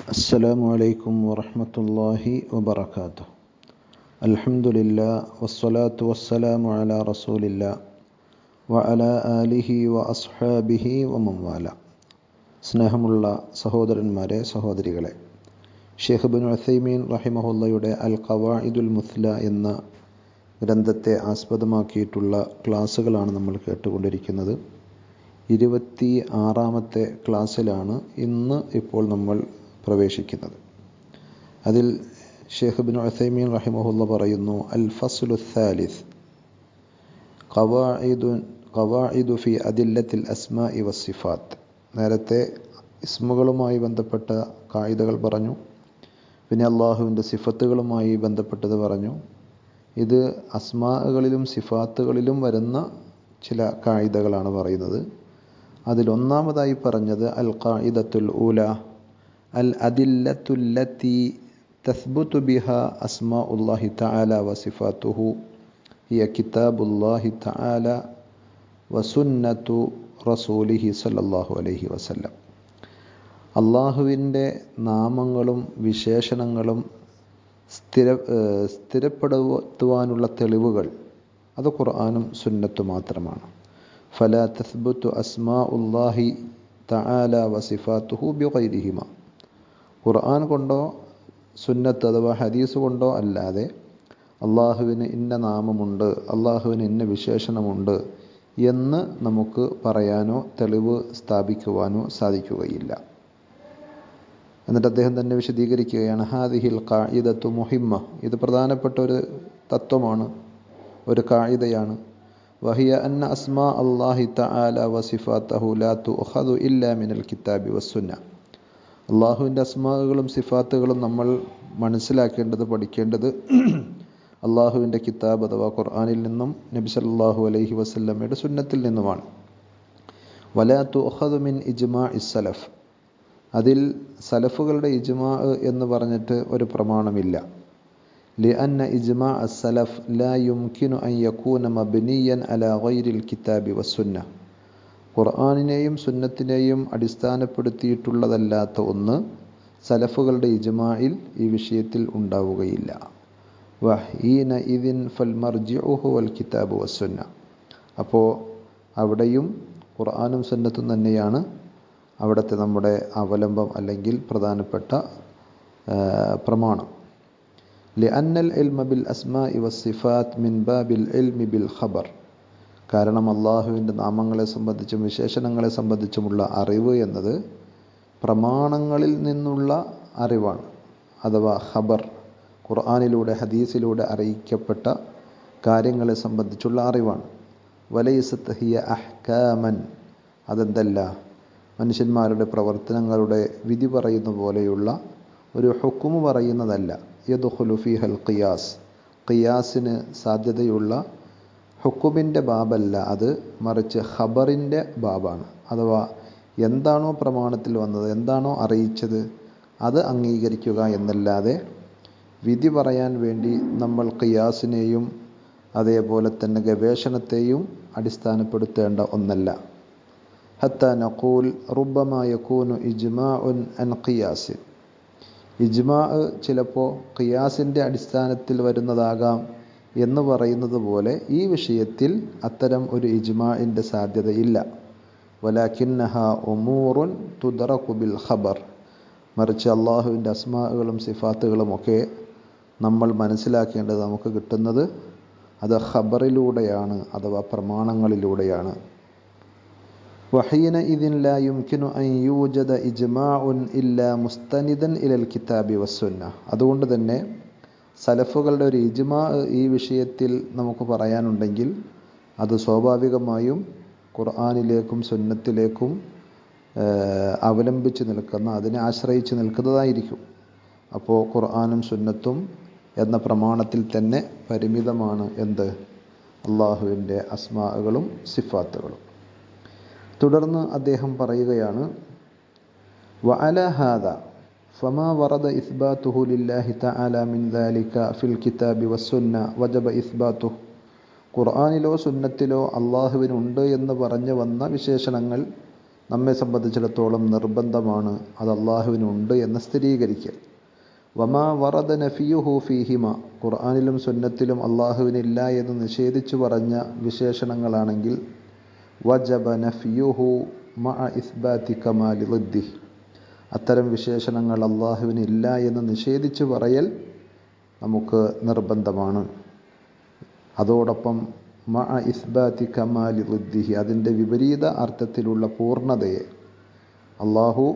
അസ്സലാമു അലൈക്കും വറഹ്മത്തുള്ളാഹി വബർക്കാത്തു അൽഹംദുലില്ല വസ്സലാത്തു വസ്സലാമു അലാ റസൂലില്ല വഅലാ ആലിഹി വഅസ്ഹാബിഹി വമൻ വ സ്നേഹമുള്ള സഹോദരന്മാരെ സഹോദരികളെ ഷെയ്ഖ് ബിൻ അസൈമീൻ റഹിമഹുല്ലയുടെ അൽ ഖവാഇദുൽ മുസ്ല എന്ന ഗ്രന്ഥത്തെ ആസ്പദമാക്കിയിട്ടുള്ള ക്ലാസ്സുകളാണ് നമ്മൾ കേട്ടുകൊണ്ടിരിക്കുന്നത്. ഇരുപത്തി ആറാമത്തെ ക്ലാസ്സിലാണ് ഇന്ന് ഇപ്പോൾ നമ്മൾ പ്രവേശിക്കുന്നത്. അതിൽ ഷെയ്ഖ് ബിൻ ഉസൈമീൻ റഹിമഹുല്ല പറയുന്നു അൽ ഫസ്ലു സാലിസ് ഖവായിദു ഖവായിദു ഫി അദില്ലത്തിൽ അസ്മ അസ്മാഇ വസിഫാത്ത് നേരത്തെ ഇസ്മുകളുമായി ബന്ധപ്പെട്ട കായികകൾ പറഞ്ഞു പിന്നെ അള്ളാഹുവിന്റെ സിഫത്തുകളുമായി ബന്ധപ്പെട്ടത് പറഞ്ഞു. ഇത് അസ്മാകളിലും സിഫാത്തുകളിലും വരുന്ന ചില കായികകളാണ് പറയുന്നത്. അതിലൊന്നാമതായി പറഞ്ഞത് അൽ ഖായിദത്തുൽ ഊല അൽ അദില്ലത്തുല്ലത്തി തസ്ബുത്തു ബിഹ അസ്മാ ഉല്ലാഹി തആല വസിഫാത്തുഹു ഹിയ കിതാബുല്ലാഹി തആല വസുന്നത്തു റസൂലിഹി സല്ലല്ലാഹു അലൈഹി വസല്ലം നാമങ്ങളും വിശേഷണങ്ങളും സ്ഥിര സ്ഥിരപ്പെടുത്തുവാനുള്ള തെളിവുകൾ അത് ഖുർആാനും സുന്നത്തു മാത്രമാണ്. ഫല തസ്ബുത്തു അസ്മാ ഉല്ലാഹി തആല വസിഫാത്തുഹു ബിഗൈരിഹിമ. ഖുർആൻ കൊണ്ടോ സുന്നത്ത് അഥവാ ഹദീസ് കൊണ്ടോ അല്ലാതെ അള്ളാഹുവിന് ഇന്ന നാമമുണ്ട് അള്ളാഹുവിന് ഇന്ന വിശേഷണമുണ്ട് എന്ന് നമുക്ക് പറയാനോ തെളിവ് സ്ഥാപിക്കുവാനോ സാധിക്കുകയില്ല. എന്നിട്ട് അദ്ദേഹം തന്നെ വിശദീകരിക്കുകയാണ് ഹാദിഹിൽ കായിദത്തു മുഹിമ്മ. ഇത് പ്രധാനപ്പെട്ട ഒരു തത്വമാണ് ഒരു കായിതയാണ് വഹിയ അന്ന അസ്മാ അള്ളാഹി തആല വസിഫാത്തഹു ലാ തുഖദു ഇല്ലാ മിനൽ കിതാബി വസ്സുന്ന. അള്ളാഹുവിന്റെ അസ്മാകളും സിഫാത്തുകളും നമ്മൾ മനസ്സിലാക്കേണ്ടത് പഠിക്കേണ്ടത് അള്ളാഹുവിന്റെ കിതാബ് അഥവാ ഖുർആാനിൽ നിന്നും നബി സല്ലാഹു അലൈഹി വസ്ല്ലമ്മയുടെ സുന്നത്തിൽ നിന്നുമാണ്. വലാത്തു ഒഹദുമിൻ ഇജ്മാ ഇസ്സലഫ് അതിൽ സലഫുകളുടെ ഇജ്മാ എന്ന് പറഞ്ഞിട്ട് ഒരു പ്രമാണമില്ല. ലി അന്ന ഇജ്മാ അസ്സലഫ് ലാ യുംകിനു അൻ യകൂന മബ്നിയൻ അലാ ഗൈറിൽ കിതാബി വസുന്ന ഖുർആാനിനെയും സുന്നത്തിനെയും അടിസ്ഥാനപ്പെടുത്തിയിട്ടുള്ളതല്ലാത്ത ഒന്ന് സലഫുകളുടെ ഇജ്മായിൽ ഈ വിഷയത്തിൽ ഉണ്ടാവുകയില്ല. വഹീന ഇതിൻ ഫൽ മർജിഉഹു വൽ കിതാബ് വസുന്ന അപ്പോൾ അവിടെയും ഖുർആാനും സുന്നത്തും തന്നെയാണ് അവിടുത്തെ നമ്മുടെ അവലംബം അല്ലെങ്കിൽ പ്രധാനപ്പെട്ട പ്രമാണം. ബിൽ അസ്മാ വസിഫാത്ത് മിൻ ബാബിൽ ഇൽമി ബിൽ ഖബർ. കാരണം അള്ളാഹുവിന്റെ നാമങ്ങളെ സംബന്ധിച്ചും വിശേഷണങ്ങളെ സംബന്ധിച്ചുമുള്ള അറിവ് എന്നത് പ്രമാണങ്ങളിൽ നിന്നുള്ള അറിവാണ്. അഥവാ ഖബർ ഖുർആാനിലൂടെ ഹദീസിലൂടെ അറിയിക്കപ്പെട്ട കാര്യങ്ങളെ സംബന്ധിച്ചുള്ള അറിവാണ്. വലൈസത്ത് ഹിയ അഹ്കാമൻ. അതെന്തല്ല? മനുഷ്യന്മാരുടെ പ്രവർത്തനങ്ങളുടെ വിധി പറയുന്ന പോലെയുള്ള ഒരു ഹുക്കുമ് പറയുന്നതല്ല. യദുഹുലുഫി ഹൽ ഖിയാസ്. ഖിയാസിന് സാധ്യതയുള്ള ഹുക്കുമിന്റെ ബാബല്ല അത് മറിച്ച് ഖബറിന്റെ ബാബാണ്. അഥവാ എന്താണോ പ്രമാണത്തിൽ വന്നത് എന്താണോ അറിയിച്ചത് അത് അംഗീകരിക്കുക എന്നല്ലാതെ വിധി പറയാൻ വേണ്ടി നമ്മൾ ഖിയാസിനെയും അതേപോലെ തന്നെ ഗവേഷണത്തെയും അടിസ്ഥാനപ്പെടുത്തേണ്ട ഒന്നല്ല. ഹത്ത നഖൂൽ റുബമ യക്കൂനു ഇജ്മാ ഉൻ അൻ ഖിയാസിൻ ഇജ്മാ ചിലപ്പോൾ ഖിയാസിന്റെ അടിസ്ഥാനത്തിൽ വരുന്നതാകാം. എന്ന് പറയുന്നത് പോലെ ഈ വിഷയത്തിൽ അത്തരം ഒരു ഇജ്മാഇന്റെ സാധ്യതയില്ല. വലാഖിന്നഹ ഒമൂറുൻ തുദറഖുബിൽ ഖബർ. മറിച്ച് അള്ളാഹുവിന്റെ അസ്മാകളും സിഫാത്തുകളുമൊക്കെ നമ്മൾ മനസ്സിലാക്കേണ്ടത് നമുക്ക് കിട്ടുന്നത് അത് ഖബറിലൂടെയാണ് അഥവാ പ്രമാണങ്ങളിലൂടെയാണ്. വഹീന ഇതില്ല യുംകിനു അയ്യൂജദ ഇജ്മാഉൻ ഇല്ല മുസ്തനിദൻ ഇലൽ കിതാബി വസ്വന്ന അതുകൊണ്ട് തന്നെ സലഫുകളുടെ ഒരു ഇജ്മ ഈ വിഷയത്തിൽ നമുക്ക് പറയാനുണ്ടെങ്കിൽ അത് സ്വാഭാവികമായും ഖുർആാനിലേക്കും സുന്നത്തിലേക്കും അവലംബിച്ച് നിൽക്കുന്ന അതിനെ ആശ്രയിച്ച് നിൽക്കുന്നതായിരിക്കും. അപ്പോൾ ഖുർആാനും സുന്നത്തും എന്ന പ്രമാണത്തിൽ തന്നെ പരിമിതമാണ് എന്ത്? അള്ളാഹുവിന്റെ അസ്മാകളും സിഫാത്തുകളും. തുടർന്ന് അദ്ദേഹം പറയുകയാണ് വഅല ഹാദ ورد إثباته لله ലില്ലാഹി തആല മിൻ ദാലിക ഫിൽ കിതാബി وجب വജബ ഖുർആാനിലോ സുന്നത്തിലോ അള്ളാഹുവിനുണ്ട് എന്ന് പറഞ്ഞു വന്ന വിശേഷണങ്ങൾ നമ്മെ സംബന്ധിച്ചിടത്തോളം നിർബന്ധമാണ്. അത് അള്ളാഹുവിനുണ്ട് എന്ന് സ്ഥിരീകരിക്കൽ. വമാ വറദ നഫിയുഹു ഫീഹിമ. ഖുർആാനിലും സുന്നത്തിലും അള്ളാഹുവിനില്ല എന്ന് നിഷേധിച്ചു പറഞ്ഞ വിശേഷണങ്ങളാണെങ്കിൽ വജബ നഫിയുഹു മഅ ഇസ്ബാത്തി കമാലി റുദ്ദി. അത്തരം വിശേഷണങ്ങൾ അള്ളാഹുവിന് ഇല്ല എന്ന് നിഷേധിച്ചു പറയൽ നമുക്ക് നിർബന്ധമാണ്. അതോടൊപ്പം മഅ ഇസ്ബാത്തി കമാലി റുദ്ദിഹി അതിന്റെ വിപരീത അർത്ഥത്തിലുള്ള പൂർണതയെ അള്ളാഹു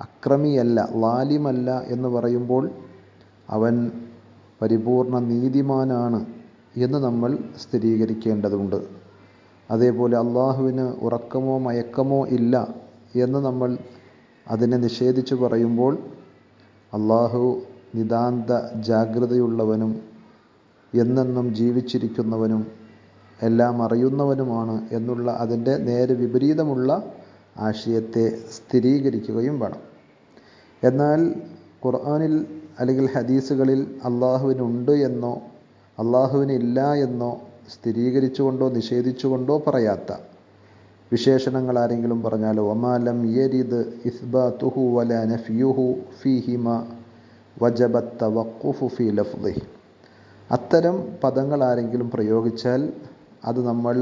അക്രമിയല്ല ലാലിമല്ല എന്ന് പറയുമ്പോൾ അവൻ പരിപൂർണ നീതിമാനാണ് എന്ന് നമ്മൾ സ്ഥിരീകരിക്കേണ്ടതുണ്ട്. അതേപോലെ അള്ളാഹുവിന് ഉറക്കമോ മയക്കമോ ഇല്ല എന്ന് നമ്മൾ അതിനെ നിഷേധിച്ചു പറയുമ്പോൾ അള്ളാഹു നിതാന്ത ജാഗ്രതയുള്ളവനും എന്നെന്നും ജീവിച്ചിരിക്കുന്നവനും എല്ലാം അറിയുന്നവനുമാണ് എന്നുള്ള അതിന്റെ നേരെ വിപരീതമുള്ള ആശയത്തെ സ്ഥിരീകരിക്കുകയും വേണം. എന്നാൽ ഖുർആാനിൽ അല്ലെങ്കിൽ ഹദീസുകളിൽ അള്ളാഹുവിനുണ്ട് എന്നോ അള്ളാഹുവിനില്ല എന്നോ സ്ഥിരീകരിച്ചുകൊണ്ടോ നിഷേധിച്ചുകൊണ്ടോ പറയാത്ത വിശേഷണങ്ങൾ ആരെങ്കിലും പറഞ്ഞാലോ? ഒമാലം യരിദ് ഇസ്ബാത്തുഹു വല നഫിയുഹു ഫിഹിമ വജബത്ത വഖുഫു ഫി ലഫ്ദി അത്തരം പദങ്ങൾ ആരെങ്കിലും പ്രയോഗിച്ചാൽ അത് നമ്മൾ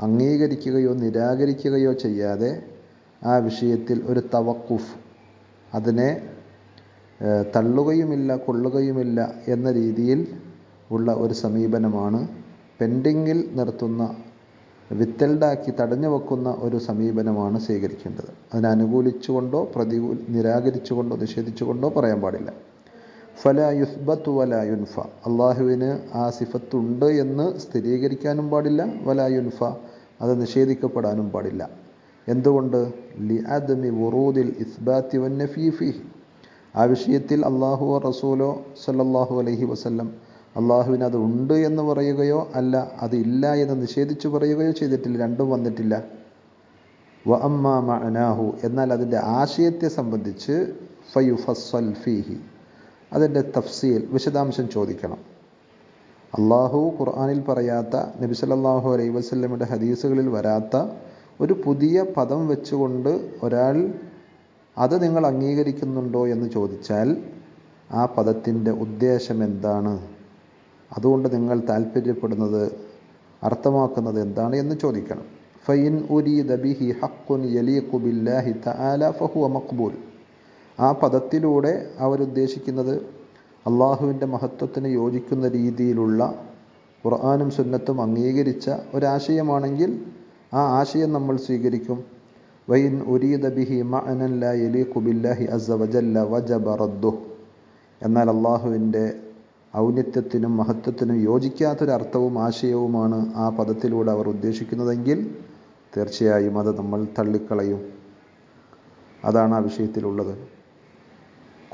അംഗീകരിക്കുകയോ നിരാകരിക്കുകയോ ചെയ്യാതെ ആ വിഷയത്തിൽ ഒരു തവക്കുഫ് അതിനെ തള്ളുകയുമില്ല കൊള്ളുകയുമില്ല എന്ന രീതിയിൽ ഉള്ള ഒരു സമീപനമാണ്. പെൻഡിങ്ങിൽ നിർത്തുന്ന വിത്തൽഡാക്കി തടഞ്ഞു വെക്കുന്ന ഒരു സമീപനമാണ് സ്വീകരിക്കേണ്ടത്. അതിനെ അനുകൂലിച്ചുകൊണ്ടോ പ്രതികൂല നിരാകരിച്ചുകൊണ്ടോ നിഷേധിച്ചുകൊണ്ടോ പറയാൻ പാടില്ല. ഫല യുസ്ബത്ത് വല യുൻഫ. അള്ളാഹുവിന് ആ സിഫത്തുണ്ട് എന്ന് സ്ഥിരീകരിക്കാനും പാടില്ല. വല യുൻഫ അത് നിഷേധിക്കപ്പെടാനും പാടില്ല. എന്തുകൊണ്ട്? ലി അദ്മി വുറൂദിൽ ഇസ്ബാത്തി വന്നഫീഫി ആ വിഷയത്തിൽ അള്ളാഹു റസൂലോ സല്ലാഹു അലഹി വസല്ലം അള്ളാഹുവിന് അത് ഉണ്ട് എന്ന് പറയുകയോ അല്ല അത് ഇല്ല എന്ന് നിഷേധിച്ചു പറയുകയോ ചെയ്തിട്ടില്ല രണ്ടും വന്നിട്ടില്ല. വ അമ്മാ മഅനാഹു എന്നാൽ അതിന്റെ ആശയത്തെ സംബന്ധിച്ച് ഫയുഫസ്സൽ ഫീഹി അതിന്റെ തഫ്സീൽ വിശദാംശം ചോദിക്കണം. അള്ളാഹു ഖുർആാനിൽ പറയാത്ത നബി സല്ലല്ലാഹു അലൈഹി വസല്ലമയുടെ ഹദീസുകളിൽ വരാത്ത ഒരു പുതിയ പദം വെച്ചുകൊണ്ട് ഒരാൾ അത് നിങ്ങൾ അംഗീകരിക്കുന്നുണ്ടോ എന്ന് ചോദിച്ചാൽ ആ പദത്തിന്റെ ഉദ്ദേശം എന്താണ്? അതുകൊണ്ട് നിങ്ങൾ താല്പര്യപ്പെടുന്നത് അർത്ഥമാക്കുന്നത് എന്താണ് എന്ന് ചോദിക്കണം. ഫൈൻ ഉരീദ ബിഹി ഹക്കുൻ യലീഖു ബില്ലാഹി തആല ഫഹുവ മഖ്ബൂൽ. ആ പദത്തിലൂടെ അവരുദ്ദേശിക്കുന്നത് അള്ളാഹുവിന്റെ മഹത്വത്തിന് യോജിക്കുന്ന രീതിയിലുള്ള ഖുർആാനും സുന്നത്തും അംഗീകരിച്ച ഒരാശയമാണെങ്കിൽ ആ ആശയം നമ്മൾ സ്വീകരിക്കും. വൈൻ ഉരീദ ബിഹി മഅനൻ ലാ യലീഖു ബില്ലാഹി അസ്സ വജല്ല വജബ റദ്ദു എന്നാൽ അള്ളാഹുവിന്റെ ഔന്നത്യത്തിനും മഹത്വത്തിനും യോജിക്കാത്തൊരർത്ഥവും ആശയവുമാണ് ആ പദത്തിലൂടെ അവർ ഉദ്ദേശിക്കുന്നതെങ്കിൽ തീർച്ചയായും അത് നമ്മൾ തള്ളിക്കളയും. അതാണ് ആ വിഷയത്തിലുള്ളത്.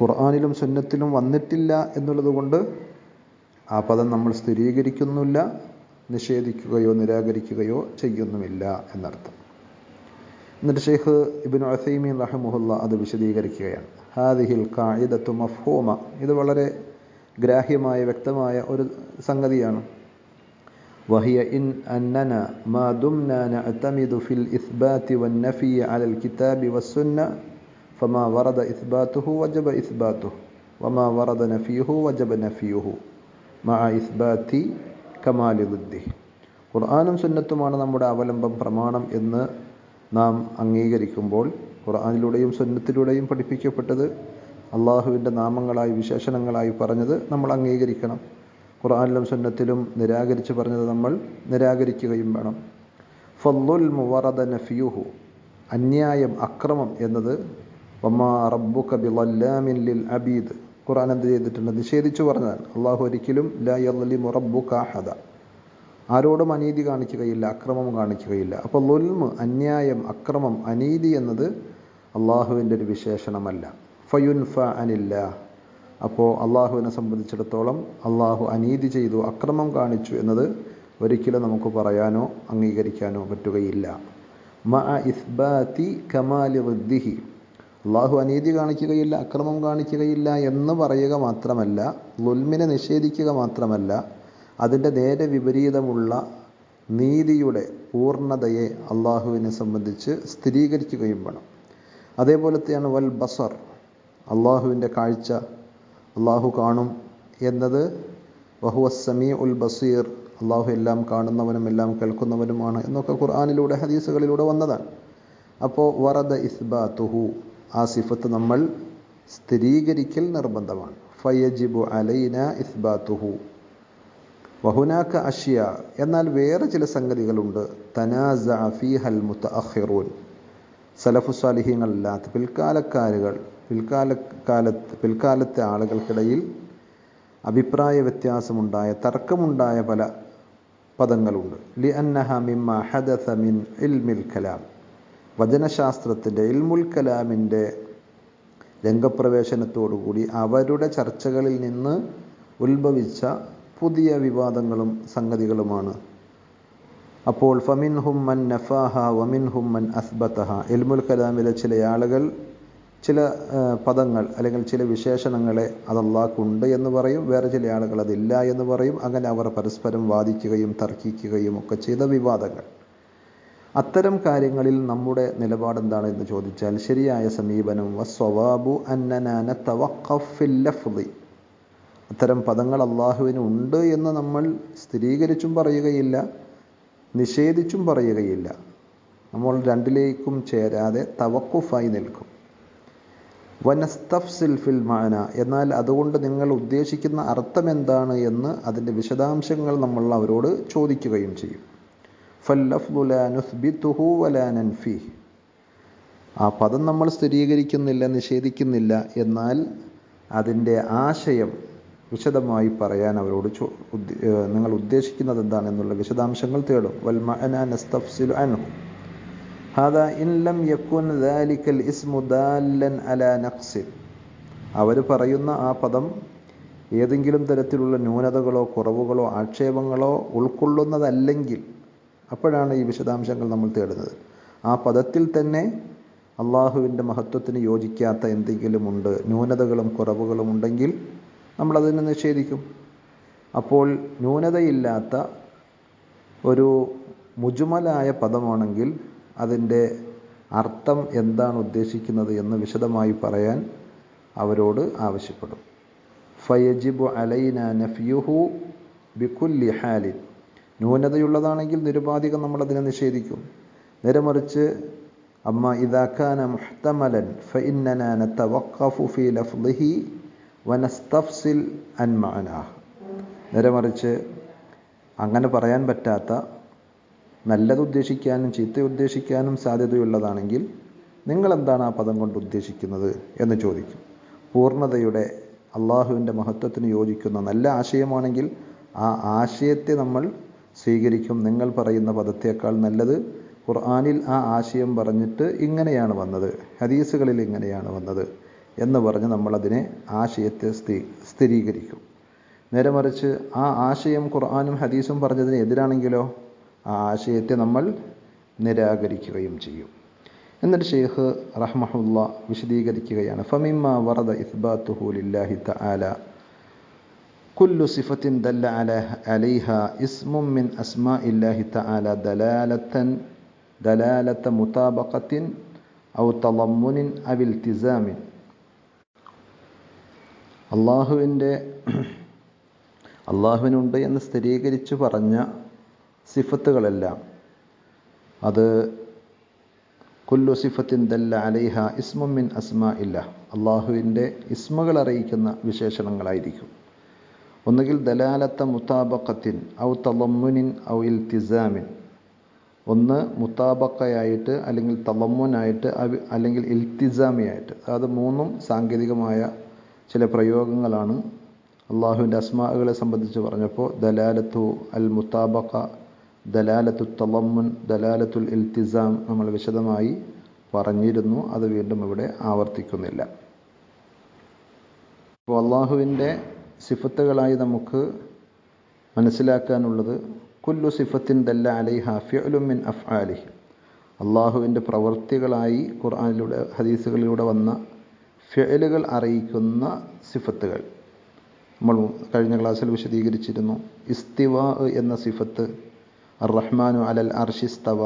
ഖുർആാനിലും സുന്നത്തിലും വന്നിട്ടില്ല എന്നുള്ളത് കൊണ്ട് ആ പദം നമ്മൾ സ്ഥിരീകരിക്കുന്നില്ല നിഷേധിക്കുകയോ നിരാകരിക്കുകയോ ചെയ്യുന്നുമില്ല എന്നർത്ഥം. എന്നിട്ട് ഷെയ്ഖ് ഇബിൻ അസൈമീൻ റഹമുഹുല്ല അത് വിശദീകരിക്കുകയാണ്. ഹാദിഹിൽ കായിദത്തു മഫ്ഹൂമ. ഇത് വളരെ ഗ്രാഹ്യമായ വ്യക്തമായ ഒരു സംഗതിയാണ് وهي إن أننا ما دمنا نعتمد في الإثبات والنفي على الكتاب والسنة فما ورد إثباته وجب إثباته وما ورد نفيه وجب نفيه مع إثبات كمال ضده ഖുർആാനും സുന്നത്തുമാണ് നമ്മുടെ അവലംബം പ്രമാണം എന്ന് നാം അംഗീകരിക്കുമ്പോൾ ഖുർആാനിലൂടെയും സുന്നത്തിലൂടെയും പഠിപ്പിക്കപ്പെട്ടത് അള്ളാഹുവിന്റെ നാമങ്ങളായി വിശേഷണങ്ങളായി പറഞ്ഞത് നമ്മൾ അംഗീകരിക്കണം. ഖുർആാനിലും സുന്നത്തിലും നിരാകരിച്ച് പറഞ്ഞത് നമ്മൾ നിരാകരിക്കുകയും വേണം. ഫല്ലുൽ മുവറദ നഫിയുഹു അന്യായം അക്രമം എന്നത് വമാ റബ്ബു കബിളല്ലാമിൻ ലിൽ അബീദ്. ഖുർആൻ എന്ത് ചെയ്തിട്ടുണ്ട്? നിഷേധിച്ചു പറഞ്ഞാൽ അള്ളാഹു ഒരിക്കലും ലാ മുറബു കാഹദ ആരോടും അനീതി കാണിക്കുകയില്ല അക്രമം കാണിക്കുകയില്ല. അപ്പോൾ ലുൽമ് അന്യായം അക്രമം അനീതി എന്നത് അള്ളാഹുവിന്റെ ഒരു വിശേഷണമല്ല. ഫയുൻഫ അനില്ല. അപ്പോൾ അള്ളാഹുവിനെ സംബന്ധിച്ചിടത്തോളം അള്ളാഹു അനീതി ചെയ്തു അക്രമം കാണിച്ചു എന്നത് ഒരിക്കലും നമുക്ക് പറയാനോ അംഗീകരിക്കാനോ പറ്റുകയില്ല. മ ഇസ്ബാത്തി കമാലി വൃദ്ധിഹി അള്ളാഹു അനീതി കാണിക്കുകയില്ല അക്രമം കാണിക്കുകയില്ല എന്ന് പറയുക മാത്രമല്ല ലുൽമിനെ നിഷേധിക്കുക മാത്രമല്ല അതിന്റെ നേരെ വിപരീതമുള്ള നീതിയുടെ പൂർണതയെ അള്ളാഹുവിനെ സംബന്ധിച്ച് സ്ഥിരീകരിക്കുകയും വേണം. അതേപോലത്തെയാണ് വൽ ബസർ. അള്ളാഹുവിന്റെ കാഴ്ച അള്ളാഹു കാണും എന്നത് വഹുവ ഉൽ ബസീർ. അള്ളാഹു എല്ലാം കാണുന്നവനും എല്ലാം കേൾക്കുന്നവനുമാണ് എന്നൊക്കെ ഖുർആാനിലൂടെ ഹദീസുകളിലൂടെ വന്നതാണ്. അപ്പോൾ വറദ ഇസ്ബാത്തുഹു ആ സിഫത്ത് നമ്മൾ സ്ഥിരീകരിക്കൽ നിർബന്ധമാണ്. ഫയജിബു അലൈന ഇസ്ബാത്തുഹു. വഹുനാക്ക അഷ്യ എന്നാൽ വേറെ ചില സംഗതികളുണ്ട്. തനാസ ഫീഹൽ മുത്ത അഹ്റൂൻ സാലിഹ്യങ്ങളല്ലാത്ത പിൽക്കാലക്കാരുകൾ പിൽക്കാല കാലത്ത് പിൽക്കാലത്തെ ആളുകൾക്കിടയിൽ അഭിപ്രായ വ്യത്യാസമുണ്ടായ തർക്കമുണ്ടായ പല പദങ്ങളുണ്ട്. ലി അന്നഹ മിമ്മ മിൻ ഇൽമിൽ കലാം. വചനശാസ്ത്രത്തിന്റെ ഇൽമുൽ കലാമിന്റെ രംഗപ്രവേശനത്തോടുകൂടി അവരുടെ ചർച്ചകളിൽ നിന്ന് ഉത്ഭവിച്ച പുതിയ വിവാദങ്ങളും സംഗതികളുമാണ്. അപ്പോൾ ഫമിൻ ഹുമ്മൻ നഫാഹ വമിൻ ഹുമ്മൻ അസ്ബത്തഹ ഇൽമുൽ കലാമിലെ ചില ആളുകൾ ചില പദങ്ങൾ അല്ലെങ്കിൽ ചില വിശേഷണങ്ങളെ അത് എന്ന് പറയും. വേറെ ചില ആളുകൾ അതില്ല എന്ന് പറയും. അങ്ങനെ അവർ പരസ്പരം വാദിക്കുകയും തർക്കിക്കുകയും ഒക്കെ ചെയ്ത വിവാദങ്ങൾ. അത്തരം കാര്യങ്ങളിൽ നമ്മുടെ നിലപാട് എന്താണ് എന്ന് ചോദിച്ചാൽ ശരിയായ സമീപനം വസ്വവാബു അന്നനാന തവഖഫില്ലഫ്ലി അത്തരം പദങ്ങൾ അള്ളാഹുവിന് ഉണ്ട് എന്ന് നമ്മൾ സ്ഥിരീകരിച്ചും പറയുകയില്ല നിഷേധിച്ചും പറയുകയില്ല. നമ്മൾ രണ്ടിലേക്കും ചേരാതെ തവക്കുഫായി നിൽക്കും. വനസ്തഫ്സിൽ ഫിൽ മാന. എന്നാൽ അതുകൊണ്ട് നിങ്ങൾ ഉദ്ദേശിക്കുന്ന അർത്ഥം എന്താണ് എന്ന് അതിന്റെ വിശദാംശങ്ങൾ നമ്മൾ അവരോട് ചോദിക്കുകയും ചെയ്യും. ഫല്ലഫ്ലുലാനുസ്ബിത്തുഹു വലാനൻഫി ആ പദം നമ്മൾ സ്ഥിരീകരിക്കുന്നില്ല നിഷേധിക്കുന്നില്ല. എന്നാൽ അതിന്റെ ആശയം വിശദമായി പറയാൻ അവരോട് ചോ നിങ്ങൾ ഉദ്ദേശിക്കുന്നത് എന്താണെന്നുള്ള വിശദാംശങ്ങൾ തേടും. വൽ മഅന നസ്തഫ്സിലു ഹാദ ഇൻ ലം യക്കുൻ ദാലിക്കൽ ഇസ്മു ദാലൻ അല നഖ്സിൻ അവർ പറയുന്ന ആ പദം ഏതെങ്കിലും തരത്തിലുള്ള ന്യൂനതകളോ കുറവുകളോ ആക്ഷേപങ്ങളോ ഉൾക്കൊള്ളുന്നതല്ലെങ്കിൽ അപ്പോഴാണ് ഈ വിശദാംശങ്ങൾ നമ്മൾ തേടുന്നത്. ആ പദത്തിൽ തന്നെ അള്ളാഹുവിന്റെ മഹത്വത്തിന് യോജിക്കാത്ത എന്തെങ്കിലും ഉണ്ട് ന്യൂനതകളും കുറവുകളും ഉണ്ടെങ്കിൽ നമ്മൾ അതിനെ നിഷേധിക്കും. അപ്പോൾ ന്യൂനതയില്ലാത്ത ഒരു മുജുമലായ പദമാണെങ്കിൽ അതിന്റെ അർത്ഥം എന്താണ് ഉദ്ദേശിക്കുന്നത് എന്ന് വിശദമായി പറയാൻ അവരോട് ആവശ്യപ്പെടും. ഫയജിബു അലൈന നഫ്യുഹു ബിക്കുല്ലി ഹാലിൻ. ന്യൂനതയുള്ളതാണെങ്കിൽ നിരുപാധികം നമ്മളതിനെ നിഷേധിക്കും. നേരെമറിച്ച് അമ്മ ഇതാക്കാന മുഹ്തമലൻ ഫഇന്നന നതവഖഫു ഫീ ലഫ്ളിഹി വനസ്തഫ്സിൽ അൻ മഅനാഹ് നേരെമറിച്ച് അങ്ങനെ പറയാൻ പറ്റാത്ത നല്ലത് ഉദ്ദേശിക്കാനും ചീത്ത ഉദ്ദേശിക്കാനും സാധ്യതയുള്ളതാണെങ്കിൽ നിങ്ങൾ എന്താണ് ആ പദം കൊണ്ട് ഉദ്ദേശിക്കുന്നത് എന്ന് ചോദിക്കും. പൂർണതയുടെ അള്ളാഹുവിന്റെ മഹത്വത്തിന് യോജിക്കുന്ന നല്ല ആശയമാണെങ്കിൽ ആ ആശയത്തെ നമ്മൾ സ്വീകരിക്കും. നിങ്ങൾ പറയുന്ന പദത്തേക്കാൾ നല്ലത് ഖുർആാനിൽ ആ ആശയം പറഞ്ഞിട്ട് ഇങ്ങനെയാണ് വന്നത്. ഹദീസുകളിൽ ഇങ്ങനെയാണ് വന്നത് എന്ന് പറഞ്ഞ് നമ്മളതിനെ ആശയത്തെ സ്ഥി സ്ഥിരീകരിക്കും. നേരെ മറിച്ച് ആ ആശയം ഖുർആാനും ഹദീസും പറഞ്ഞതിന് എതിരാണെങ്കിലോ? ആ ആശയത്തെ നമ്മൾ നിരാകരിക്കുകയും ചെയ്യും. എന്നിട്ട് ഷെയ്ഖ് റഹ്മഹുല്ല വിശദീകരിക്കുകയാണ്. ഫമിമ്മ വറദ ഇസ്ബാത്തുഹു ലില്ലാഹി തആല. കുല്ലു സിഫത്തിൻ ദല്ല അല അലൈഹ ഇസ്മും മിൻ അസ്മാഇല്ലാഹി തആല ദലാലത്തൻ ദലാലത്ത മുതാബഖത്തിൻ ഔ തളമ്മുനിൻ അവിൽ തിസാമിൻ അള്ളാഹുവിന്റെ അള്ളാഹുവിനുണ്ട് എന്ന് സ്ഥിരീകരിച്ചു പറഞ്ഞ സിഫത്തുകളെല്ലാം. അത് കുല്ലു സിഫത്തിൻ ദല്ല അലൈഹ ഇസ്മിൻ അസ്മ ഇല്ല അള്ളാഹുവിന്റെ ഇസ്മകൾ അറിയിക്കുന്ന വിശേഷണങ്ങളായിരിക്കും. ഒന്നുകിൽ ദലാലത്ത മുത്താബക്കത്തിൻ ഔ തളമ്മുനിൻ ഔ ഇൽത്തിസാമിൻ ഒന്ന് മുത്താബക്കയായിട്ട് അല്ലെങ്കിൽ തലമുനായിട്ട് അല്ലെങ്കിൽ ഇൽത്തിസാമിയായിട്ട് അത് മൂന്നും സാങ്കേതികമായ ചില പ്രയോഗങ്ങളാണ്. അള്ളാഹുവിന്റെ അസ്മാകളെ സംബന്ധിച്ച് പറഞ്ഞപ്പോൾ ദലാലത്തു അൽ മുത്താബക്ക ദലാലത്തു തളമ്മുൻ ദലാലത്തുൽ ഇൽത്തിസാം നമ്മൾ വിശദമായി പറഞ്ഞിരുന്നു. അത് വീണ്ടും ഇവിടെ ആവർത്തിക്കുന്നില്ല. അപ്പോൾ അള്ളാഹുവിന്റെ സിഫത്തുകളായി നമുക്ക് മനസ്സിലാക്കാനുള്ളത് കുല്ലു സിഫത്തിൻ ദല്ല അലൈ ഹാഫിഅലുമിൻ അഫ് അലി അള്ളാഹുവിന്റെ പ്രവൃത്തികളായി ഖുർആാനിലൂടെ ഹദീസുകളിലൂടെ വന്ന ഫിഅലുകൾ അറിയിക്കുന്ന സിഫത്തുകൾ. നമ്മൾ കഴിഞ്ഞ ക്ലാസ്സിൽ വിശദീകരിച്ചിരുന്നു. ഇസ്തിവ എന്ന സിഫത്ത് അർ റഹ്മാനു അലൽ അർഷിസ്തവ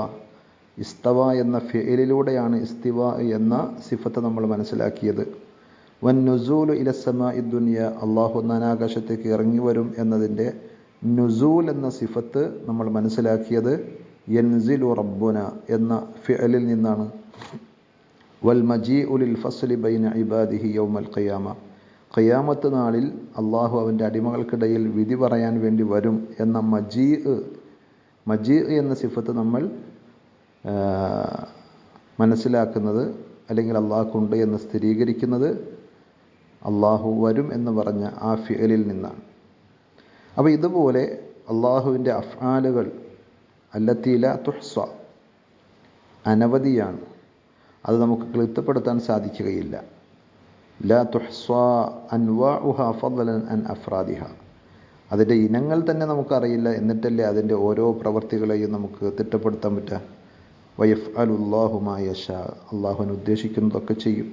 ഇസ്തവ. എന്ന ഫിലിലൂടെയാണ് ഇസ്തിവ എന്ന സിഫത്ത് നമ്മൾ മനസ്സിലാക്കിയത്. വൻ നുസൂലു ഇലസമ ഇദ്ദുനിയ അള്ളാഹു നാനാകാശത്തേക്ക് ഇറങ്ങി വരും എന്നതിന്റെ നുസൂൽ എന്ന സിഫത്ത് നമ്മൾ മനസ്സിലാക്കിയത് യൻസിലു റബ്ബുന എന്ന ഫിഅലിൽ നിന്നാണ്. വൽ മജീ ഉലിൽ ഫസ്ലി ബൈന ഇബാദിഹി യൗമൽ ഖിയാമ. ഖിയാമത്ത് നാളിൽ അള്ളാഹു അവന്റെ അടിമകൾക്കിടയിൽ വിധി പറയാൻ വേണ്ടി വരും എന്ന മജീ മജീ എന്ന സിഫത്ത് നമ്മൾ മനസ്സിലാക്കുന്നത് അല്ലെങ്കിൽ അള്ളാഹുണ്ട് എന്ന് സ്ഥിരീകരിക്കുന്നത് അള്ളാഹു വരും എന്ന് പറഞ്ഞ ആ ഫിയലിൽ നിന്നാണ്. അപ്പോൾ ഇതുപോലെ അള്ളാഹുവിന്റെ അഫ്ആലുകൾ അല്ലത്തീല തുഹ്സ അനവധിയാണ്. അത് നമുക്ക് ക്ലിപ്തപ്പെടുത്താൻ സാധിക്കുകയില്ല. ലാ തുഹ്സ അൻവാഉഹ ഫൻ അൻ അഫ്രാദിഹ. അതിന്റെ ഇനങ്ങൾ തന്നെ നമുക്കറിയില്ല. എന്നിട്ടല്ലേ അതിന്റെ ഓരോ പ്രവർത്തികളെയും നമുക്ക് തിട്ടപ്പെടുത്താൻ പറ്റുക? വയഫ് ഷാ അള്ളാഹുവിന് ഉദ്ദേശിക്കുന്നതൊക്കെ ചെയ്യും.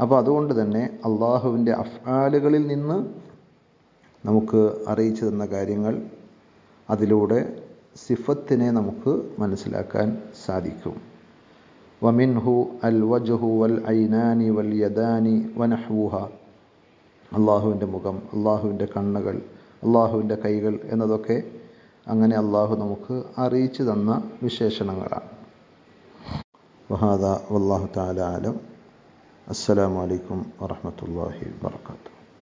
അപ്പോൾ അതുകൊണ്ട് തന്നെ അള്ളാഹുവിന്റെ അഫ്ആലുകളിൽ നിന്ന് നമുക്ക് അറിയിച്ചു തന്ന കാര്യങ്ങൾ അതിലൂടെ സിഫത്തിനെ നമുക്ക് മനസ്സിലാക്കാൻ സാധിക്കും. വമിൻഹു അൽ വജുഹു വൽ ഐനാനി വൽ യദാനി വനഹൂഹ അള്ളാഹുവിന്റെ മുഖം അള്ളാഹുവിന്റെ കണ്ണുകൾ അള്ളാഹുവിന്റെ കൈകൾ എന്നതൊക്കെ അങ്ങനെ അള്ളാഹു നമുക്ക് അറിയിച്ചു തന്ന വിശേഷണങ്ങളാണ്. വഹാദ വല്ലാഹു താല ആലം. അസ്സലാമു അലൈക്കും വറഹമത്തല്ലാഹി വാത്തു